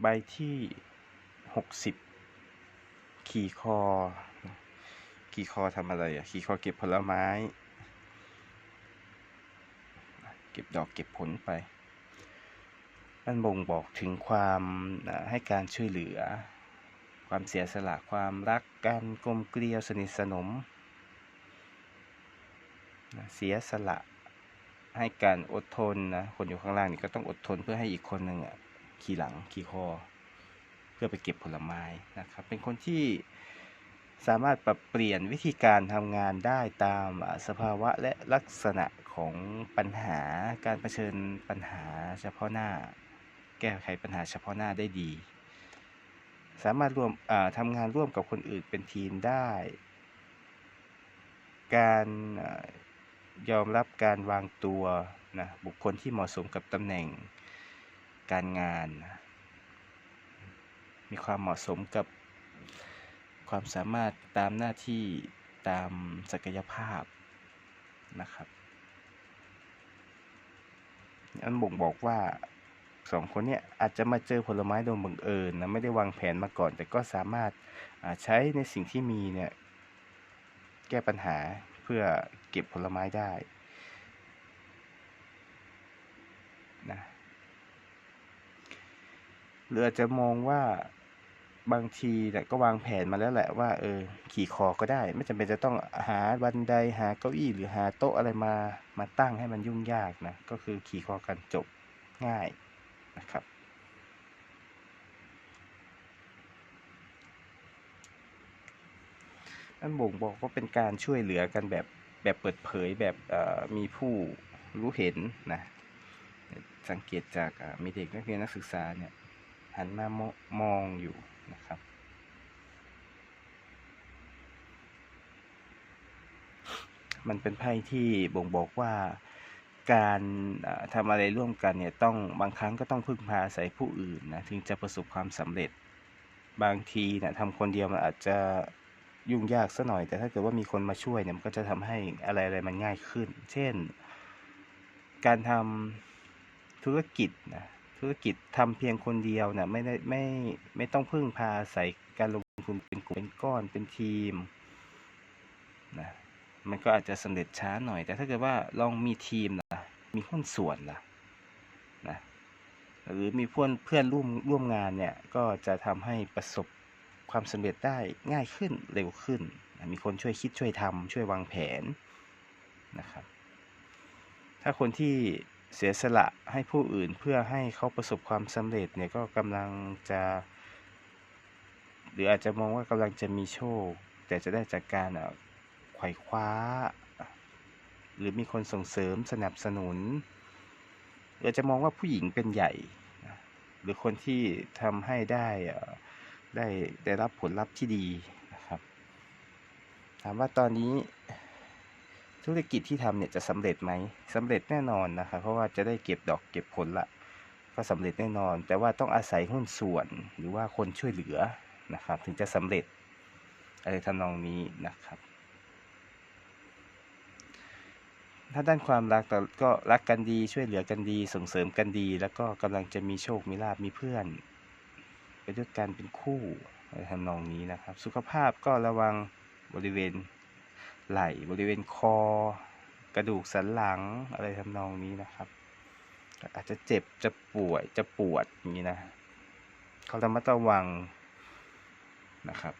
ใบที่หกสิบขี่คอ ขี่คอทำอะไรอะ ขี่คอเก็บผลไม้ เก็บดอกเก็บผลไป มันบ่งบอกถึงความให้การช่วยเหลือ ความเสียสละ ความรักกันกลมเกลียวสนิทสนม เสียสละให้การอดทนนะ คนอยู่ข้างล่างนี่ก็ต้องอดทนเพื่อให้อีกคนหนึ่งอะ ขี่หลังขี่คอ เพื่อไปเก็บผลไม้นะครับ เป็นคนที่สามารถปรับเปลี่ยนวิธีการทำงานได้ตามสภาวะและลักษณะของปัญหาการเผชิญปัญหาเฉพาะหน้า แก้ไขปัญหาเฉพาะหน้าได้ดี สามารถร่วมทำงานร่วมกับคนอื่นเป็นทีมได้ การอยอมรับการวางตัวนะบุคคลที่เหมาะสมกับตำแหน่ง การงาน มีความเหมาะสมกับความสามารถตามหน้าที่ตามศักยภาพนะครับอันบ่งบอกว่าสองคนเนี้ยอาจจะมาเจอผลไม้โดยบังเอิญนะไม่ได้วางแผนมาก่อน แต่ก็สามารถใช้ในสิ่งที่มีเนี่ยแก้ปัญหาเพื่อเก็บผลไม้ได้นะ หรืออาจจะมองว่าบางทีเนี่ยก็วางแผนมาแล้วแหละว่าเออขี่คอก็ได้ ไม่จำเป็นจะต้องหาบันไดหาเก้าอี้หรือหาโต๊ะอะไรมามาตั้งให้มันยุ่งยากนะก็คือขี่คอกันจบง่ายนะครับนั่นบ่งบอกว่าเป็นการช่วยเหลือกันแบบแบบเปิดเผยแบบมีผู้รู้เห็นนะสังเกตจากมีเด็กนักเรียนนักศึกษาเนี่ย หันมามองมองอยู่นะครับ มันเป็นไพ่ที่บ่งบอกว่าการทำอะไรร่วมกันเนี่ยต้องบางครั้งก็ต้องพึ่งพาอาศัยผู้อื่นนะถึงจะประสบความสำเร็จบางทีเนี่ยทำคนเดียวมันอาจจะยุ่งยากสัหน่อย แต่ถ้าเกิดว่ามีคนมาช่วยเนี่ยมันก็จะทำให้อะไรอะไรมันง่ายขึ้น เช่น การทำธุรกิจนะ ธุรกิจทำเพียงคนเดียวเนี่ยไม่ได้ไม่ไม่ต้องพึ่งพาอาศัยการลงทุนเป็นกลุ่มเป็นก้อนเป็นทีมนะมันก็อาจจะสำเร็จช้าหน่อย แต่ถ้าเกิดว่าลองมีทีมล่ะมีหุ้นส่วนล่ะนะหรือมีเพื่อนเพื่อนร่วมร่วมงานเนี่ยก็จะทำให้ประสบความสำเร็จได้ง่ายขึ้นเร็วขึ้นนะมีคนช่วยคิดช่วยทำช่วยวางแผนนะครับ ถ้าคนที่ เสียสละให้ผู้อื่นเพื่อให้เขาประสบความสำเร็จเนี่ยก็กำลังจะ หรืออาจจะมองว่ากำลังจะมีโชค แต่จะได้จากการไขว่คว้า หรือมีคนส่งเสริมสนับสนุนหรือจะมองว่าผู้หญิงเป็นใหญ่ หรือคนที่ทำให้ได้ได้ได้รับผลลัพธ์ที่ดีนะครับ ถามว่าตอนนี้ ธุรกิจที่ทำเนี่ยจะสำเร็จไหมสำเร็จแน่นอนนะครับเพราะว่าจะได้เก็บดอกเก็บผลละก็สำเร็จแน่นอน แต่ว่าต้องอาศัยหุ้นส่วนหรือว่าคนช่วยเหลือนะครับ ถึงจะสำเร็จอะไรทำนองนี้นะครับ ถ้าด้านความรักก็รักกันดีช่วยเหลือกันดีส่งเสริมกันดี แล้วก็กำลังจะมีโชคมีลาบมีเพื่อนไปด้วยกันเป็นคู่อะไรทำนองนี้นะครับ สุขภาพก็ระวังบริเวณ ไหล่บริเวณคอ กระดูกสันหลังอะไรทำนองนี้นะครับ อาจจะเจ็บจะป่วยจะปวดอย่างนี้นะเขาระมัดระวังนะครับ